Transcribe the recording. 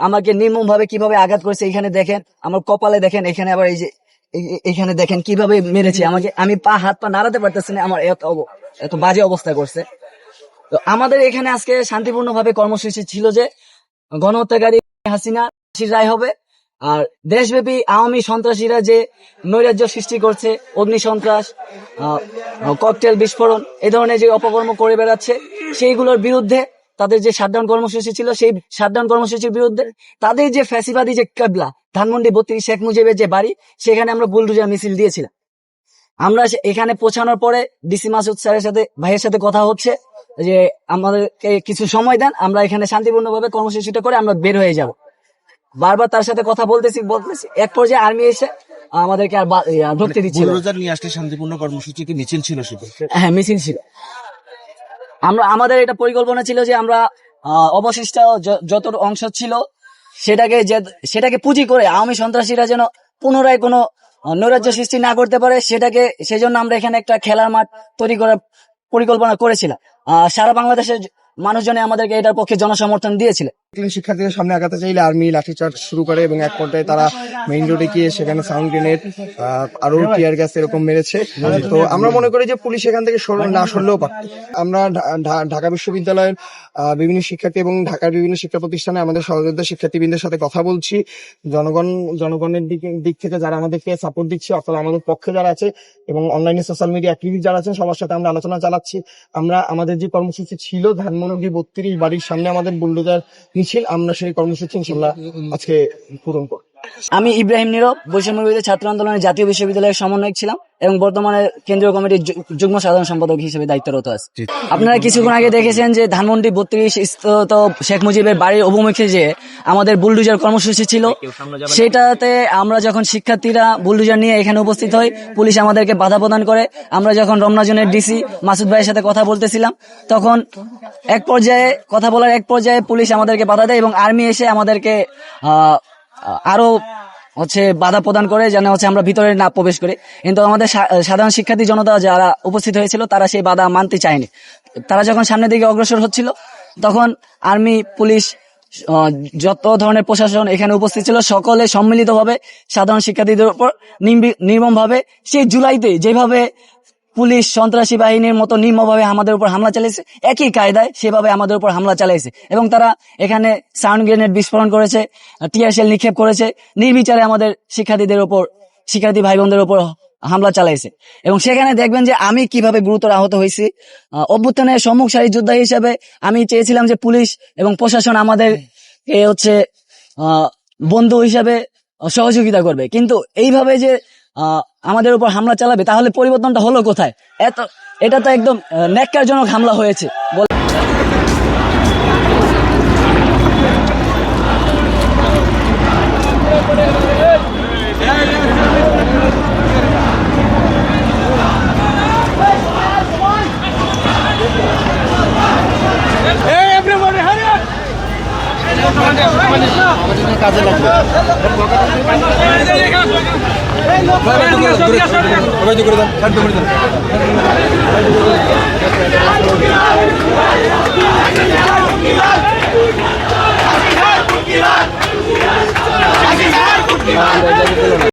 আমাকে নির্মম ভাবে কীভাবে আঘাত করেছে এখানে দেখেন, আমার কপালে দেখেন, এখানে আবার এই যে এখানে দেখেন কীভাবে মেরেছে আমাকে, আমি পা, হাত, পা নাড়াতে পারতেছি না, আমার এত এত বাজে অবস্থা করছে। তো আমাদের এখানে আজকে শান্তিপূর্ণ ভাবে কর্মসূচি ছিল যে, গণহত্যাকারী হাসিনা রায় হবে, আর দেশব্যাপী আওয়ামী সন্ত্রাসীরা যে নৈরাজ্য সৃষ্টি করছে, অগ্নি সন্ত্রাস ককটেল বিস্ফোরণ, এ ধরনের যে অপকর্ম করে বেড়াচ্ছে, সেইগুলোর বিরুদ্ধে তাদের যে শাটডাউন কর্মসূচি ছিল সেই শাটডাউন কর্মসূচির বিরুদ্ধে তাদের যে ফ্যাসিবাদী যে কাবলা ধানমন্ডি বত্রিশ শেখ মুজিবের যে বাড়ি সেখানে আমরা বুলডুজার মিছিল দিয়েছিলাম। আমরা এখানে পৌঁছানোর পরে ডিসি মাসুদ স্যারের সাথে ভাইয়ের সাথে কথা হচ্ছে যে আমাদেরকে কিছু সময় দেন আমরা এখানে শান্তিপূর্ণভাবে কর্মসূচিটা করে আমরা বের হয়ে যাব। বারবার তার সাথে কথা বলতেছি বলতেছি। এক পর্যায়ে আর্মি এসে আমাদেরকে আর ঢুকতে দিচ্ছিল নিয়ে আসলে শান্তিপূর্ণ কর্মসূচি কি মিছিল ছিল শুধু হ্যাঁ মিছিল ছিল। আমরা, আমাদের এটা পরিকল্পনা ছিল যে আমরা অবশিষ্ট যত অংশ ছিল, সেটাকে যে, সেটাকে পুঁজি করে আওয়ামী সন্ত্রাসীরা যেন পুনরায় কোনো নৈরাজ্য সৃষ্টি না করতে পারে, সেটাকে, সেজন্য আমরা এখানে একটা খেলার মাঠ তৈরি করার পরিকল্পনা করেছিলাম। সারা বাংলাদেশের মানুষজনে আমাদেরকে এটার পক্ষে জনসমর্থন দিয়েছিল। মুসলিম শিক্ষার্থীদের সামনে আগাতে চাইলে আর্মি, লাঠিচার্জ শুরু করে এবং এক পর্যায়ে তারা মেইন রোডে গিয়ে সেখানে সাউন্ড গ্রেনেড আরও টিয়ার গ্যাস এরকম মেরেছে। তো আমরা মনে করি যে পুলিশ এখান থেকে না সরলেও পারত। আমরা ঢাকা বিশ্ববিদ্যালয়ের বিভিন্ন শিক্ষার্থী এবং ঢাকার বিভিন্ন শিক্ষা প্রতিষ্ঠানে আমাদের সহযোদ্ধা শিক্ষার্থীবৃন্দের সাথে কথা বলছি। জনগণ, জনগণের দিকে, দিক থেকে যারা আমাদেরকে সাপোর্ট দিচ্ছে, অর্থাৎ আমাদের পক্ষে যারা আছে এবং অনলাইনে সোশ্যাল মিডিয়া অ্যাক্টিভিস্ট যারা আছেন, সবার সাথে আমরা আলোচনা চালাচ্ছি। আমরা, আমাদের যে কর্মসূচি ছিল ধানমন্ডি বত্রিশ বাড়ির সামনে আমাদের বুল্ডোজার মিছিল। আমরা সেই কর্মসূচি ইনশাল্লাহ আজকে পূরণ করব। আমি ইব্রাহিম নীরব, বৈষম্য ছাত্র আন্দোলনের জাতীয় বিশ্ববিদ্যালয়ের সমন্বয়ক ছিলাম এবং বর্তমানে কেন্দ্রীয় কমিটির যুগ্ম সাধারণ সম্পাদক হিসেবে দায়িত্বরত আছে। আপনারা কিছুক্ষণ আগে দেখেছেন যে ধানমন্ডি বত্রিশ স্থিত শেখ মুজিবের বাড়ির অভিমুখে যে আমাদের বুলডুজার কর্মসূচি ছিল, সেটাতে আমরা যখন শিক্ষার্থীরা বুলডুজার নিয়ে এখানে উপস্থিত হই, পুলিশ আমাদেরকে বাধা প্রদান করে। আমরা যখন রমনাজনের ডিসি মাসুদ ভাইয়ের সাথে কথা বলতেছিলাম, তখন এক পর্যায়ে, কথা বলার এক পর্যায়ে পুলিশ আমাদেরকে বাধা দেয় এবং আর্মি এসে আমাদেরকে আহ, আরও হচ্ছে বাধা প্রদান করে, যেন হচ্ছে আমরা ভিতরে না প্রবেশ করি। কিন্তু আমাদের সাধারণ শিক্ষার্থী জনতা যারা উপস্থিত হয়েছিল, তারা সেই বাধা মানতে চায়নি। তারা যখন সামনের দিকে অগ্রসর হচ্ছিল, তখন আর্মি, পুলিশ যত ধরনের প্রশাসন এখানে উপস্থিত ছিল, সকলে সম্মিলিতভাবে সাধারণ শিক্ষার্থীদের উপর নির্মম ভাবে সেই জুলাইতে যেভাবে পুলিশ সন্ত্রাসী বাহিনীর মতো নিম্নভাবে আমাদের উপর হামলা চালিয়েছে। একই কায়দায় সেভাবে আমাদের উপর হামলা চালিয়েছে। এবং তারা এখানে সাউন্ড গ্রেনেড বিস্ফোরণ করেছে টিয়ারশেল নিক্ষেপ করেছে, নির্বিচারে আমাদের শিক্ষার্থীদের উপর, শিক্ষার্থী ভাই বোনদের উপর হামলা চালাইছে। এবং সেখানে দেখবেন যে আমি কীভাবে গুরুতর আহত হয়েছি। অভ্যুত্থানের সম্মুখ সারি যোদ্ধা হিসেবে আমি চেয়েছিলাম যে পুলিশ এবং প্রশাসন আমাদের হচ্ছে বন্ধু হিসাবে সহযোগিতা করবে। কিন্তু এইভাবে যে আমাদের উপর হামলা চালাবে তাহলে পরিবর্তনটা হলো কোথায়? এত এটা তো একদম ন্যাক্কারজনক হামলা হয়েছে। কাজে লাগবে। করে